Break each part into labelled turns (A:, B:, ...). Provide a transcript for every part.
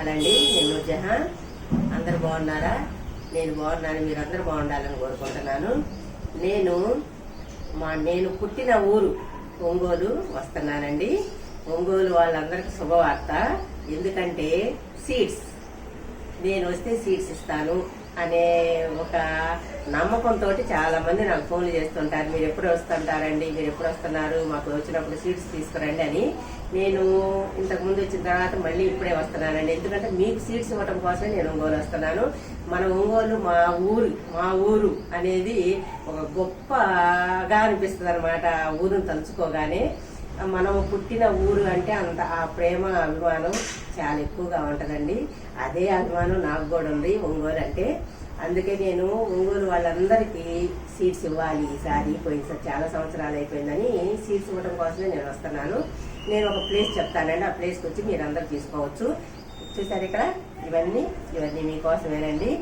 A: అదండి నేను జహాన్ అందరు బాగున్నారా? నేను బాగున్నాను. మీరు అందరు బాగుండాలని కోరుకుంటున్నాను. నేను మా నేను పుట్టిన ఊరు ఒంగోలు వస్తున్నానండి. ఒంగోలు వాళ్ళందరికీ శుభవార్త. ఎందుకంటే సీడ్స్. నేను వస్తే సీట్స్ ఇస్తాను అనే ఒక నమ్మకంతో చాలా మంది నాకు ఫోన్లు చేస్తుంటారు. మీరు ఎప్పుడు వస్తుంటారండి? మీరు ఎప్పుడు వస్తున్నారు? మాకు వచ్చినప్పుడు సీట్స్ తీసుకురండి అని నేను ఇంతకు ముందు వచ్చిన తర్వాత మళ్ళీ ఇప్పుడే వస్తున్నానండి. ఎందుకంటే మీకు సీట్స్ ఇవ్వటం కోసమే నేను ఒంగోలు వస్తున్నాను. మన ఒంగోలు మా ఊరు మా ఊరు అనేది ఒక గొప్పగా అనిపిస్తుంది అనమాట ఊరును తలుచుకోగానే. మనం పుట్టిన ఊరు అంటే అంత ఆ ప్రేమ అభిమానం చాలా ఎక్కువగా ఉంటుందండి. అదే అభిమానం నాకు కూడా ఉంది ఒంగోలు అంటే. అందుకే నేను ఒంగోలు వాళ్ళందరికీ సీట్స్ ఇవ్వాలి ఈసారి. పోయినసారి చాలా సంవత్సరాలు అయిపోయిందని సీట్స్ ఇవ్వడం కోసమే నేను వస్తున్నాను. నేను ఒక ప్లేస్ చెప్తానండి. ఆ ప్లేస్కి వచ్చి మీరు అందరు తీసుకోవచ్చు. చూసారు ఇక్కడ? ఇవన్నీ ఇవన్నీ మీకోసమేనండి.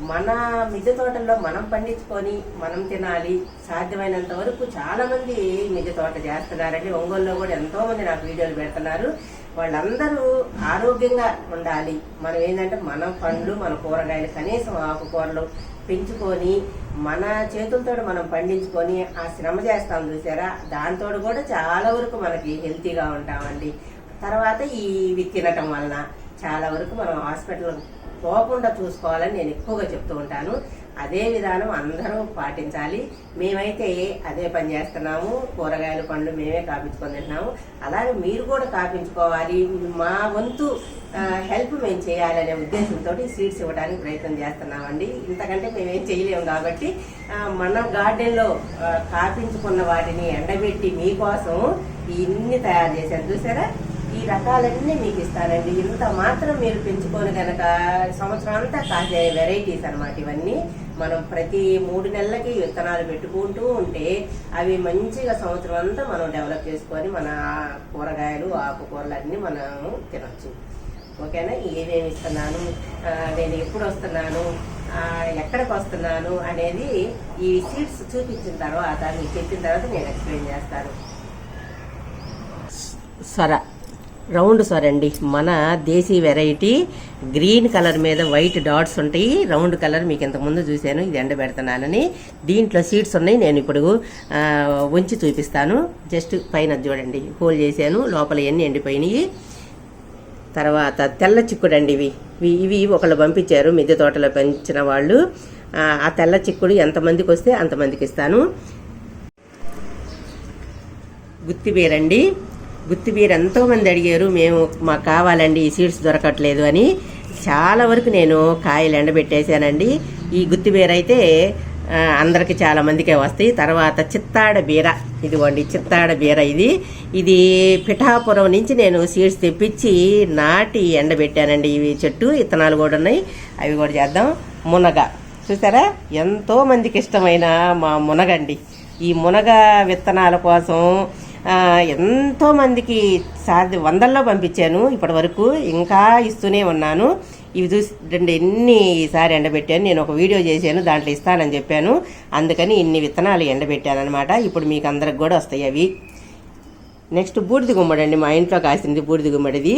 A: మన మిద్దె తోటల్లో మనం పండించుకొని మనం తినాలి సాధ్యమైనంత వరకు చాలామంది మిద్దె తోట చేస్తున్నారండి. ఒంగోలులో కూడా ఎంతోమంది నాకు వీడియోలు పెడుతున్నారు. వాళ్ళందరూ ఆరోగ్యంగా ఉండాలి. మనం ఏంటంటే మన పండ్లు మన కూరగాయలు కనీసం ఆకుకూరలు పెంచుకొని మన చేతులతో మనం పండించుకొని ఆ శ్రమ చేస్తాం చూసారా? దాంతో కూడా చాలా వరకు మనకి హెల్తీగా ఉంటామండి. తర్వాత ఇవి తినటం వలన చాలా వరకు మనం హాస్పిటల్ పోకుండా చూసుకోవాలని నేను ఎక్కువగా చెప్తూ ఉంటాను. అదే విధానం అందరూ పాటించాలి. మేమైతే అదే పని చేస్తున్నాము. కూరగాయలు పండ్లు మేమే కాపించుకొని తింటున్నాము. అలాగే మీరు కూడా కాపించుకోవాలి. మా వంతు హెల్ప్ మేము చేయాలనే ఉద్దేశంతో సీడ్స్ ఇవ్వడానికి ప్రయత్నం చేస్తున్నామండి. ఇంతకంటే మేమేం చేయలేము కాబట్టి మన గార్డెన్లో కాపించుకున్న వాటిని ఎండబెట్టి మీకోసం ఇన్ని తయారు చేశాను చూసారా? రకాలన్నీ మీకు ఇస్తానండి ఇంత మాత్రం మీరు పెంచుకొని కనుక సంవత్సరం అంతా కాసే వెరైటీస్ అన్నమాట ఇవన్నీ. మనం ప్రతి మూడు నెలలకి విత్తనాలు పెట్టుకుంటూ ఉంటే అవి మంచిగా సంవత్సరం అంతా మనం డెవలప్ చేసుకొని మన కూరగాయలు ఆకుకూరలు అన్నీ మనం తినొచ్చు. ఓకేనా? ఏమేమి ఇస్తున్నాను? నేను ఎప్పుడు వస్తున్నాను? ఎక్కడికి వస్తున్నాను అనేది ఈ సీట్స్ చూపించిన తర్వాత మీకు చెప్పిన తర్వాత నేను ఎక్స్ప్లెయిన్ చేస్తాను. సరే. రౌండ్ సార్ అండి. మన దేశీ వెరైటీ గ్రీన్ కలర్ మీద వైట్ డాట్స్ ఉంటాయి. రౌండ్ కలర్ మీకు ఇంతకుముందు చూశాను. ఇది ఎండబెడుతున్నానని. దీంట్లో సీడ్స్ ఉన్నాయి. నేను ఇప్పుడు ఉంచి చూపిస్తాను. జస్ట్ పైన చూడండి. హోల్ చేశాను. లోపల ఎన్ని ఎండిపోయినాయి. తర్వాత తెల్ల చిక్కుడు అండి ఇవి. ఇవి- ఒకళ్ళు పంపించారు. మిద్దె తోటలో పెంచిన వాళ్ళు. ఆ, తెల్ల చిక్కుడు ఎంతమందికి వస్తే అంతమందికి ఇస్తాను. గుత్తిబీర గుత్తి బీర్ ఎంతోమంది అడిగారు మేము మాకు కావాలండి ఈ సీడ్స్ దొరకట్లేదు అని. చాలా వరకు నేను కాయలు ఎండబెట్టేశానండి. ఈ గుత్తిబీర అయితే అందరికి చాలా మందికే వస్తాయి. తర్వాత చిత్తాడ బీర ఇదిగోండి చిత్తాడ బీర ఇది. ఇది పిఠాపురం నుంచి నేను సీడ్స్ తెప్పించి నాటి ఎండబెట్టానండి. ఇవి చెట్టు ఇత్తనాలు కూడా ఉన్నాయి. అవి కూడా చేద్దాం. మునగ. చూసారా? ఎంతో మందికి ఇష్టమైన మా మునగండి. ఈ మునగ విత్తనాల కోసం ఎంతోమందికి ఎంతో మందికి వందల్లో పంపించాను ఇప్పటి వరకు ఇంకా ఇస్తూనే ఉన్నాను. ఇవి చూసి రెండు ఎన్ని ఈసారి ఎండబెట్టాను నేను ఒక వీడియో చేశాను దాంట్లో ఇస్తానని చెప్పాను. అందుకని ఇన్ని విత్తనాలు ఎండబెట్టాను అనమాట ఇప్పుడు మీకు అందరికి కూడా వస్తాయి అవి. నెక్స్ట్ బూడిద గుమ్మడి అండి మా ఇంట్లో కాసింది బూడిద గుమ్మడిది.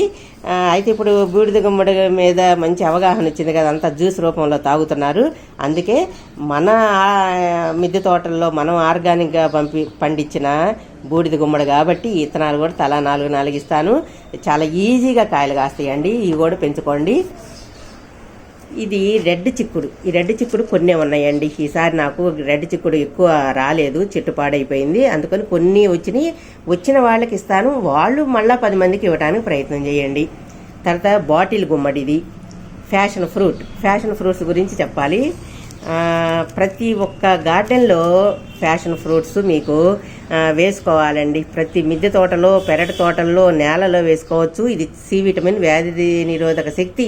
A: అయితే ఇప్పుడు బూడిద గుమ్మడి మీద మంచి అవగాహన వచ్చింది కదా అంతా జ్యూస్ రూపంలో తాగుతున్నారు. అందుకే మన మిద్దె తోటల్లో మనం ఆర్గానిక్గా పంపి పండించిన బూడిద గుమ్మడి కాబట్టి ఇత్తనాలు కూడా తలా నాలుగు నాలుగు ఇస్తాను. చాలా ఈజీగా కాయలు కాస్తాయండి. ఇవి కూడా పెంచుకోండి. ఇది రెడ్ చిక్కుడు. ఈ రెడ్ చిక్కుడు కొన్నే ఉన్నాయండి. ఈసారి నాకు రెడ్ చిక్కుడు ఎక్కువ రాలేదు. చెట్టు పాడైపోయింది. అందుకని కొన్ని వచ్చినాయి. వచ్చిన వాళ్ళకి ఇస్తాను. వాళ్ళు మళ్ళీ పది మందికి ఇవ్వడానికి ప్రయత్నం చేయండి. తర్వాత బాటిల్ గుమ్మడి ఇది ఫ్యాషన్ ఫ్రూట్. ఫ్యాషన్ ఫ్రూట్స్ గురించి చెప్పాలి. ప్రతి ఒక్క గార్డెన్లో ఫ్యాషన్ ఫ్రూట్స్ మీకు వేసుకోవాలండి. ప్రతి మిద్దె తోటలో పెరటి తోటల్లో నేలలో వేసుకోవచ్చు. ఇది సి విటమిన్ వ్యాధి నిరోధక శక్తి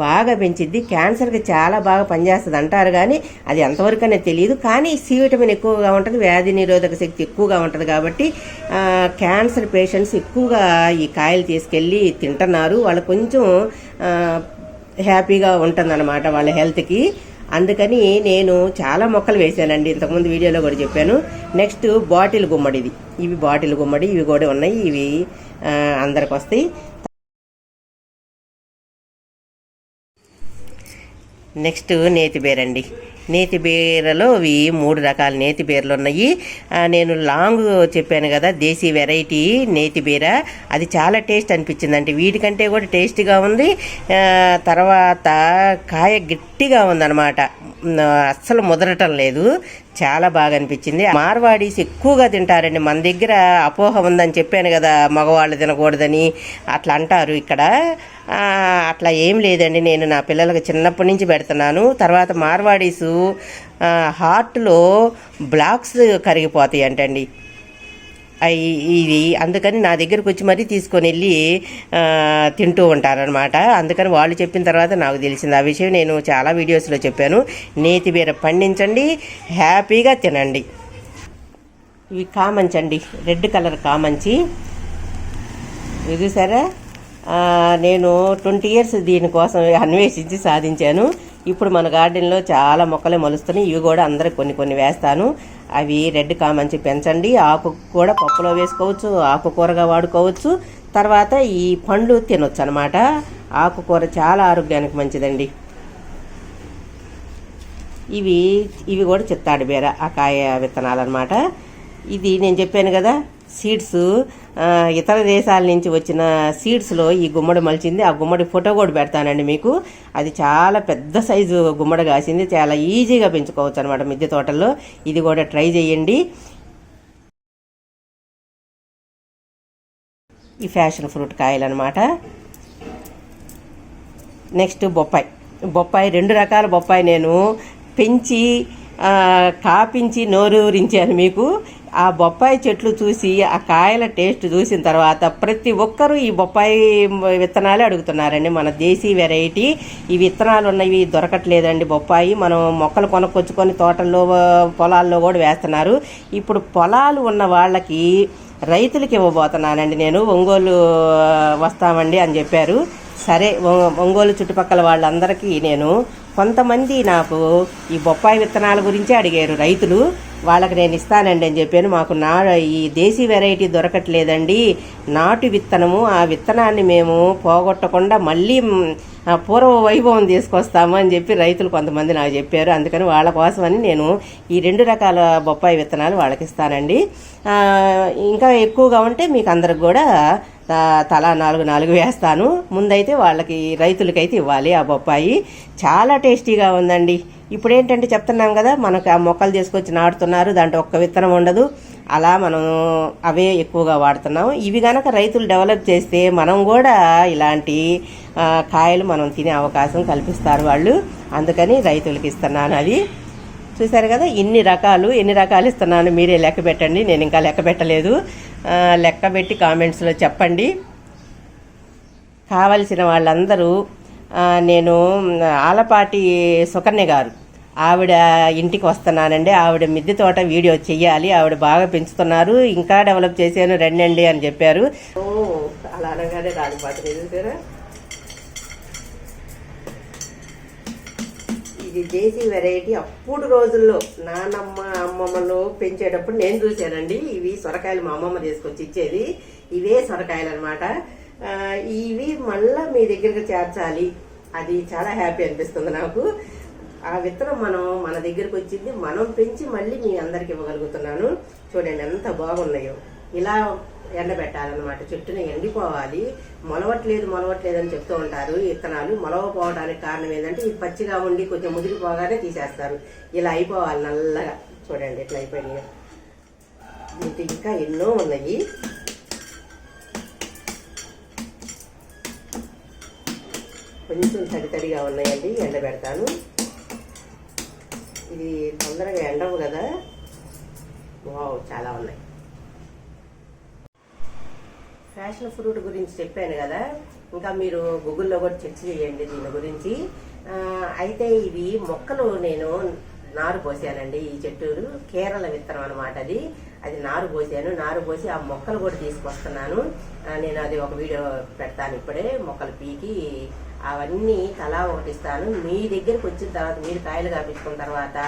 A: బాగా పెంచిద్ది. క్యాన్సర్కి చాలా బాగా పనిచేస్తుంది అంటారు కానీ అది ఎంతవరకు అనేది తెలియదు కానీ సి విటమిన్ ఎక్కువగా ఉంటుంది వ్యాధి నిరోధక శక్తి ఎక్కువగా ఉంటుంది కాబట్టి క్యాన్సర్ పేషెంట్స్ ఎక్కువగా ఈ కాయలు తీసుకెళ్ళి తింటున్నారు. వాళ్ళు కొంచెం హ్యాపీగా ఉంటుందన్నమాట వాళ్ళ హెల్త్కి. అందుకని నేను చాలా మొక్కలు వేశానండి. ఇంతకుముందు వీడియోలో కూడా చెప్పాను. నెక్స్ట్ బాటిల్ గుమ్మడి ఇది ఇవి బాటిల్ గుమ్మడి ఇవి కూడా ఉన్నాయి. ఇవి అందరికి వస్తాయి నెక్స్ట్ నేతి అండి నేతి బీరలో ఇవి మూడు రకాల నేతిబీరలు ఉన్నాయి నేను లాంగ్ చెప్పాను కదా దేశీ వెరైటీ నేతిబీర అది చాలా టేస్ట్ అనిపించింది అంటే వీటికంటే కూడా టేస్ట్గా ఉంది. తర్వాత కాయ గట్టిగా ఉందన్నమాట. అస్సలు ముదరటం లేదు. చాలా బాగా అనిపించింది. మార్వాడీస్ ఎక్కువగా తింటారండి. మన దగ్గర అపోహ ఉందని చెప్పాను కదా మగవాళ్ళు తినకూడదని. అట్లా అంటారు ఇక్కడ. అట్లా ఏం లేదండి. నేను నా పిల్లలకు చిన్నప్పటి నుంచి పెడుతున్నాను. తర్వాత మార్వాడీసు హార్ట్లో బ్లాక్స్ కరిగిపోతాయి అంటండి ఇది అందుకని నా దగ్గరకు వచ్చి మరీ తీసుకొని వెళ్ళి తింటూ ఉంటారనమాట అందుకని వాళ్ళు చెప్పిన తర్వాత నాకు తెలిసింది. ఆ విషయం నేను చాలా వీడియోస్లో చెప్పాను. నేతి బీర పండించండి హ్యాపీగా తినండి. ఇవి కామంచండి. అండి రెడ్ కలర్ కామంచి. ఇది సరే. నేను ట్వంటీ ఇయర్స్ దీనికోసం అన్వేషించి సాధించాను. ఇప్పుడు మన గార్డెన్లో చాలా మొక్కలే మొలుస్తున్నాయి. ఇవి కూడా అందరికి కొన్ని కొన్ని వేస్తాను. అవి రెడ్ కామంచి పెంచండి. ఆకు కూడా పప్పులో వేసుకోవచ్చు ఆకుకూరగా వాడుకోవచ్చు. తర్వాత ఈ పండ్లు తినొచ్చు అనమాట ఆకుకూర చాలా ఆరోగ్యానికి మంచిదండి. ఇవి ఇవి కూడా చిత్తాడు బీర ఆ కాయ విత్తనాలు అనమాట ఇది నేను చెప్పాను కదా సీడ్స్. ఇతర దేశాల నుంచి వచ్చిన సీడ్స్లో ఈ గుమ్మడి మలిచింది. ఆ గుమ్మడి ఫోటో కూడా పెడతానండి మీకు. అది చాలా పెద్ద సైజు గుమ్మడి కాసింది. చాలా ఈజీగా పెంచుకోవచ్చు అనమాట మిద్దె తోటల్లో. ఇది కూడా ట్రై చేయండి. ఈ ఫ్యాషన్ ఫ్రూట్ కాయలు అనమాట నెక్స్ట్ బొప్పాయి. బొప్పాయి రెండు రకాల బొప్పాయి నేను పెంచి కాపించి నోరూరించాను మీకు. ఆ బొప్పాయి చెట్లు చూసి ఆ కాయల టేస్ట్ చూసిన తర్వాత ప్రతి ఒక్కరూ ఈ బొప్పాయి విత్తనాలే అడుగుతున్నారండి. మన దేశీ వెరైటీ. ఈ విత్తనాలు ఉన్నవి దొరకట్లేదండి బొప్పాయి. మనం మొక్కలు కొనుక్కొచ్చుకొని తోటల్లో పొలాల్లో కూడా వేస్తున్నారు. ఇప్పుడు పొలాలు ఉన్న వాళ్ళకి రైతులకి ఇవ్వబోతున్నానండి నేను. ఒంగోలు వస్తామండి అని చెప్పారు. సరే ఒంగోలు చుట్టుపక్కల వాళ్ళందరికీ నేను కొంతమంది నాకు ఈ బొప్పాయి విత్తనాల గురించి అడిగారు. రైతులు వాళ్ళకి నేను ఇస్తానండి అని చెప్పాను. మాకు నా ఈ దేశీ వెరైటీ దొరకట్లేదండి. నాటు విత్తనము ఆ విత్తనాన్ని మేము పోగొట్టకుండా మళ్ళీ పూర్వ వైభవం తీసుకొస్తాము అని చెప్పి రైతులు కొంతమంది నాకు చెప్పారు. అందుకని వాళ్ళ కోసమని నేను ఈ రెండు రకాల బొప్పాయి విత్తనాలు వాళ్ళకి ఇస్తానండి. ఇంకా ఎక్కువగా ఉంటే మీకు అందరికి కూడా తలా నాలుగు నాలుగు వేస్తాను. ముందైతే వాళ్ళకి రైతులకైతే ఇవ్వాలి ఆ బొప్పాయి. చాలా టేస్టీగా ఉందండి. ఇప్పుడు ఏంటంటే చెప్తున్నాం కదా మనకు ఆ మొక్కలు తీసుకొచ్చి నాటుతున్నారు దాంట్లో ఒక్క విత్తనం ఉండదు. అలా మనం అవే ఎక్కువగా వాడుతున్నాం. ఇవి కనుక రైతులు డెవలప్ చేస్తే మనం కూడా ఇలాంటి కాయలు మనం తినే అవకాశం కల్పిస్తారు వాళ్ళు. అందుకని రైతులకి ఇస్తున్నాను అది చూశారు కదా ఇన్ని రకాలు ఎన్ని రకాలు ఇస్తున్నాను మీరే లెక్క పెట్టండి. నేను ఇంకా లెక్క పెట్టలేదు. లెక్క పెట్టి కామెంట్స్లో చెప్పండి. కావలసిన వాళ్ళందరూ నేను ఆలపాటి సుకన్య గారు. ఆవిడ ఇంటికి వస్తున్నానండి. ఆవిడ మిద్దె తోట వీడియో చెయ్యాలి. ఆవిడ బాగా పెంచుతున్నారు. ఇంకా డెవలప్ చేశాను రండి అని చెప్పారు. అలా అనగానే రాదు పాట ఇది దేశీ వెరైటీ అప్పుడు రోజుల్లో నానమ్మ అమ్మమ్మలు పెంచేటప్పుడు నేను చూశానండి. ఇవి సొరకాయలు మా అమ్మమ్మ తీసుకొచ్చి ఇచ్చేది. ఇవే సొరకాయలు అనమాట ఇవి మళ్ళీ మీ దగ్గరికి చేర్చాలి. అది చాలా హ్యాపీ అనిపిస్తుంది నాకు. ఆ విత్తనం మనం మన దగ్గరకు వచ్చింది మనం పెంచి మళ్ళీ మీ అందరికి ఇవ్వగలుగుతున్నాను. చూడండి ఎంత బాగున్నాయో. ఇలా ఎండబెట్టాలన్నమాట. చెట్టుని ఎండిపోవాలి. మొలవట్లేదు మొలవట్లేదు అని చెప్తూ ఉంటారు ఇత్తనాలు. విత్తనాలు మొలవపోవడానికి కారణం ఏంటంటే ఇది పచ్చిగా ఉండి కొంచెం ముదిరిపోగానే తీసేస్తారు. ఇలా అయిపోవాలి నల్లగా. చూడండి ఇట్లా అయిపోయినాయి. ఇంకా ఇంకా ఎన్నో ఉన్నాయి. కొంచెం తడి తడిగా ఉన్నాయండి ఎండబెడతాను. ఇది తొందరగా ఎండవు కదా. వావ్ చాలా ఉన్నాయి. ఫ్యాషన్ ఫ్రూట్ గురించి చెప్పాను కదా. ఇంకా మీరు గూగుల్లో కూడా చెక్ చేయండి దీని గురించి. అయితే ఇవి మొక్కలు నేను నారు పోసానండి ఈ చెట్టూరు. కేరళ విత్తనం అనమాట అది. అది నారు పోసాను. నారు పోసి ఆ మొక్కలు కూడా తీసుకొస్తున్నాను. నేను అది ఒక వీడియో పెడతాను ఇప్పుడే. మొక్కలు పీకి అవన్నీ తలా ఒకటి ఇస్తాను మీ దగ్గరికి వచ్చిన తర్వాత మీరు కాయలు కాపించుకున్న తర్వాత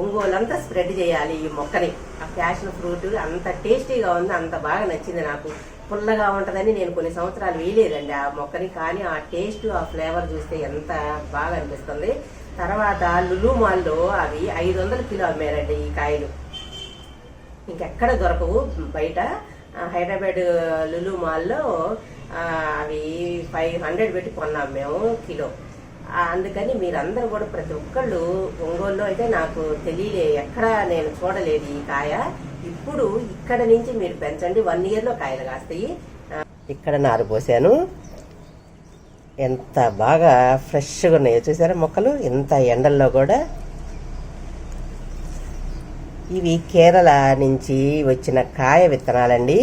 A: ఒంగోలంతా స్ప్రెడ్ చేయాలి ఈ మొక్కని. ఆ ఫ్యాషన్ ఫ్రూట్ అంత టేస్టీగా ఉంది అంత బాగా నచ్చింది నాకు. పుల్లగా ఉంటుందని నేను కొన్ని సంవత్సరాలు వేయలేదండి. ఆ మొక్కని కానీ ఆ టేస్ట్ ఆ ఫ్లేవర్ చూస్తే ఎంత బాగా అనిపిస్తుంది. తర్వాత లులు మాల్లో అవి ఐదు వందల కిలో అమ్మారండి ఈ కాయలు. ఇంకెక్కడ దొరకవు బయట. హైదరాబాద్ లులు మాల్లో అవి ఫైవ్ హండ్రెడ్ పెట్టి కొన్నాం మేము కిలో. అందుకని మీరందరూ కూడా ప్రతి ఒక్కళ్ళు ఒంగోలులో అయితే నాకు తెలియలే ఎక్కడ నేను చూడలేదు ఈ కాయ. ఇప్పుడు ఇక్కడ నుంచి మీరు పెంచండి వన్ ఇయర్లో కాయలు కాస్తాయి. ఇక్కడ నారు పోసాను. ఎంత బాగా ఫ్రెష్గా ఉన్నాయో చూసారా మొక్కలు? ఎంత ఎండల్లో కూడా. ఇవి కేరళ నుంచి వచ్చిన కాయ విత్తనాలండి.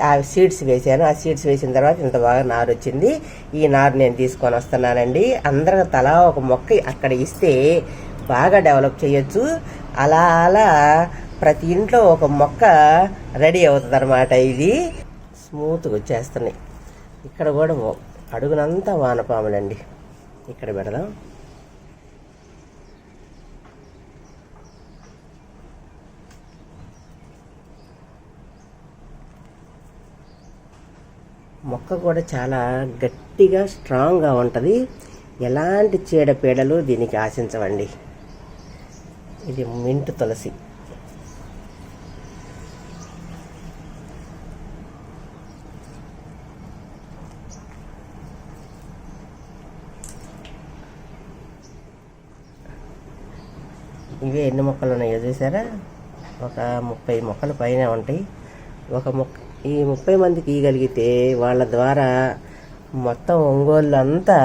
A: ఆ సీడ్స్ వేసాను ఆ సీడ్స్ వేసిన తర్వాత ఇంత బాగా నారు వచ్చింది. ఈ నారు నేను తీసుకొని వస్తున్నానండి. అందరూ తలా ఒక మొక్క అక్కడ ఇస్తే బాగా డెవలప్ చేయొచ్చు. అలా అలా ప్రతి ఇంట్లో ఒక మొక్క రెడీ అవుతుంది అనమాట ఇది. స్మూత్గా వచ్చేస్తున్నాయి. ఇక్కడ కూడా అడుగునంతా వానపాములండి. ఇక్కడ పెడదాం. మొక్క కూడా చాలా గట్టిగా స్ట్రాంగ్గా ఉంటుంది. ఎలాంటి చీడపీడలు దీనికి ఆశించవండి. ఇది మింట్ తులసి. ఇవే ఎన్ని మొక్కలు ఉన్నాయో చూసారా? ఒక ముప్పై మొక్కలు పైన ఉంటాయి. ఒక మొక్క ఈ ముప్పై మందికి ఇవ్వగలిగితే వాళ్ళ ద్వారా మొత్తం ఒంగోలు అంతా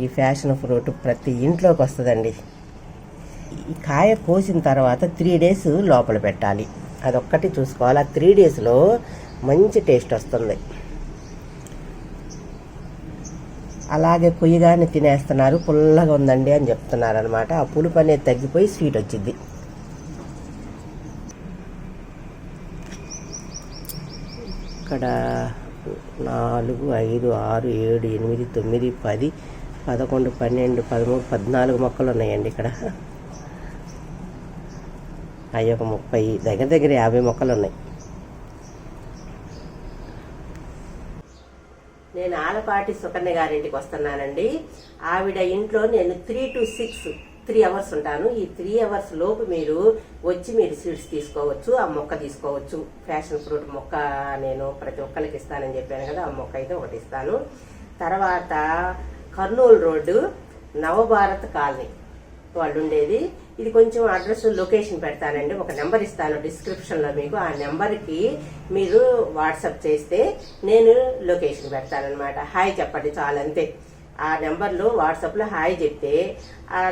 A: ఈ ఫ్యాషన్ ఫ్రూట్ ప్రతి ఇంట్లోకి వస్తుందండి. ఈ కాయ కోసిన తర్వాత త్రీ డేస్ లోపల పెట్టాలి. అదొక్కటి చూసుకోవాలి. ఆ త్రీ డేస్లో మంచి టేస్ట్ వస్తుంది. అలాగే కొయ్యగానే తినేస్తున్నారు. పుల్లగా ఉందండి అని చెప్తున్నారు అనమాట ఆ పులుపు అనేది తగ్గిపోయి స్వీట్ వచ్చింది. ఇక్కడ నాలుగు ఐదు ఆరు ఏడు ఎనిమిది తొమ్మిది పది పదకొండు పన్నెండు పదమూడు పద్నాలుగు మొక్కలు ఉన్నాయండి ఇక్కడ. అవి ఒక ముప్పై దగ్గర దగ్గర యాభై మొక్కలు ఉన్నాయి. నేను ఆలపాటి సుకన్య గారింటికి వస్తున్నానండి. ఆవిడ ఇంట్లో నేను three to six three hours ఉంటాను. ఈ త్రీ అవర్స్ లోపు మీరు వచ్చి మీరు సీడ్స్ తీసుకోవచ్చు ఆ మొక్క తీసుకోవచ్చు. ఫ్యాషన్ ఫ్రూట్ మొక్క నేను ప్రతి ఒక్కరికి ఇస్తానని చెప్పాను కదా ఆ మొక్క అయితే ఒకటి ఇస్తాను. తర్వాత కర్నూలు రోడ్డు నవభారత్ కాలనీ వాళ్ళు ఉండేది. ఇది కొంచెం అడ్రస్ లొకేషన్ పెడతానండి. ఒక నెంబర్ ఇస్తాను డిస్క్రిప్షన్లో మీకు. ఆ నెంబర్కి మీరు వాట్సాప్ చేస్తే నేను లొకేషన్ పెడతానన్నమాట. హాయ్ చెప్పండి చాలు అంతే. ఆ నెంబర్లో వాట్సాప్లో హాయ్ చెప్తే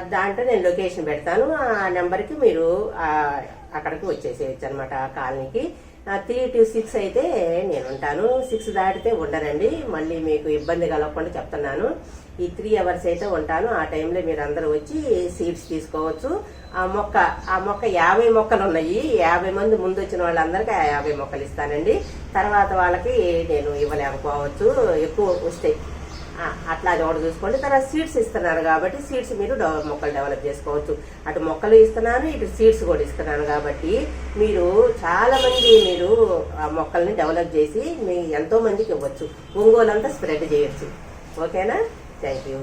A: దాంట్లో నేను లొకేషన్ పెడతాను. ఆ నెంబర్కి మీరు అక్కడికి వచ్చేసేయచ్చు అనమాట కాలనీకి. త్రీ టు సిక్స్ అయితే నేను ఉంటాను. సిక్స్ దాటితే ఉండరండి. మళ్ళీ మీకు ఇబ్బంది కలగకుండా చెప్తున్నాను. ఈ త్రీ అవర్స్ అయితే ఉంటాను. ఆ టైంలో మీరు అందరూ వచ్చి సీడ్స్ తీసుకోవచ్చు. ఆ మొక్క ఆ మొక్క యాభై మొక్కలు ఉన్నాయి. యాభై మంది ముందు వచ్చిన వాళ్ళందరికీ ఆ యాభై మొక్కలు ఇస్తానండి. తర్వాత వాళ్ళకి నేను ఇవ్వలేకపోవచ్చు. ఎక్కువ వస్తాయి అట్లా అది ఒకటి చూసుకోండి. తర్వాత సీడ్స్ ఇస్తున్నారు కాబట్టి సీడ్స్ మీరు మొక్కలు డెవలప్ చేసుకోవచ్చు. అటు మొక్కలు ఇస్తున్నాను ఇటు సీడ్స్ కూడా ఇస్తున్నాను కాబట్టి మీరు చాలా మంది మీరు ఆ మొక్కల్ని డెవలప్ చేసి మీ ఎంతో మందికి ఇవ్వచ్చు. ఒంగోలు అంతా స్ప్రెడ్ చేయొచ్చు. ఓకేనా? Thank you.